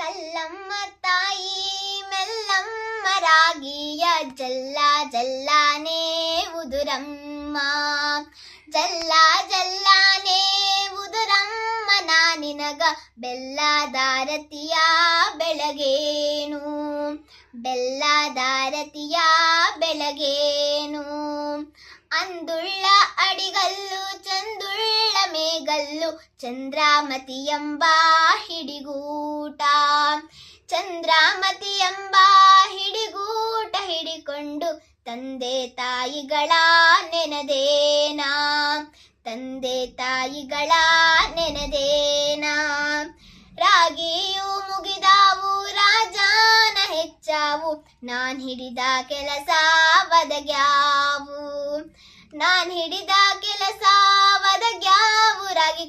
ಕಲ್ಲಮ್ಮ ತಾಯಿ ಮೆಲ್ಲಮ್ಮ ರಾಗಿಯ ಜಲ್ಲ ಜಲ್ಲಾನೇ ಉದುರಮ್ಮ. ಜಲ್ಲ ಜಲ್ಲಾನೇ ಉದುರಮ್ಮ ನಾನಿನಗ ಬೆಲ್ಲದಾರತಿಯ ಬೆಳಗೇನು. ಬೆಲ್ಲದಾರತಿಯ ಬೆಳಗೇನು. ಅಂದುಳ್ಳ ಅಡಿಗಲ್ಲು, ಚಂದುಳ್ಳ ಮೇಗಲ್ಲು ಚಂದ್ರಾಮತಿ ಎಂಬ ಹಿಡಿಗೂಟ. ಚಂದ್ರಾಮತಿ ಎಂಬ ಹಿಡಿಗೂಟ ಹಿಡಿಕೊಂಡು, ತಂದೆ ತಾಯಿಗಳ ನೆನದೇನಾ? ತಂದೆ ತಾಯಿಗಳ ನೆನದೇನಾ? ರಾಗಿಯು ಮುಗಿದಾವು, ರಾಜಾನ ಹೆಚ್ಚಾವು, ನಾನ್ ಹಿಡಿದ ಕೆಲಸ ಬದಗ್ಯಾವು ನಾನ್ ಹಿಡಿದ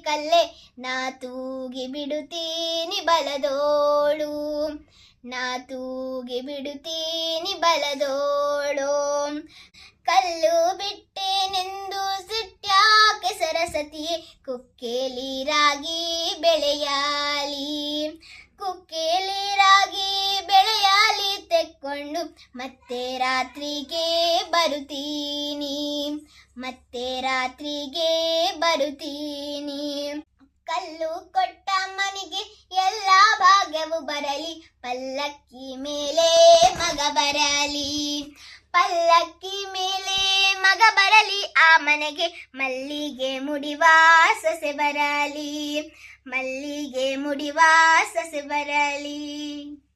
ಕಲ್ಲೆ ನಾ ತೂಗಿ ಬಿಡುತ್ತೀನಿ ಬಲದೋಳು. ನಾ ತೂಗಿ ಬಿಡುತ್ತೀನಿ ಬಲದೋಳು. ಕಲ್ಲು ಬಿಟ್ಟೇನೆಂದು ಸಿಟ್ಯಾಕೆ ಸರಸ್ವತಿ ಕುಕ್ಕೇಲಿ ರಾಗಿ ಬೆಳೆಯಾಲಿ. ಕುಕ್ಕೇಲಿ ರಾಗಿ ಬೆಳೆಯಾಲಿ ತೆಕ್ಕೊಂಡು ಮತ್ತೆ ರಾತ್ರಿಗೆ ಬರುತ್ತೀನಿ ಮತ್ತೆ ರಾತ್ರಿಗೆ ಬರುತ್ತೀನಿ. ಕಲ್ಲು ಕೊಟ್ಟ ಮನೆಗೆ ಎಲ್ಲ ಭಾಗ್ಯವು ಬರಲಿ. ಪಲ್ಲಕ್ಕಿ ಮೇಲೆ ಮಗ ಬರಲಿ. ಪಲ್ಲಕ್ಕಿ ಮೇಲೆ ಮಗ ಬರಲಿ. ಆ ಮನೆಗೆ ಮಲ್ಲಿಗೆ ಮುಡಿವ ಸೊಸೆ ಬರಲಿ. ಮಲ್ಲಿಗೆ ಮುಡಿವ ಸೊಸೆ ಬರಲಿ.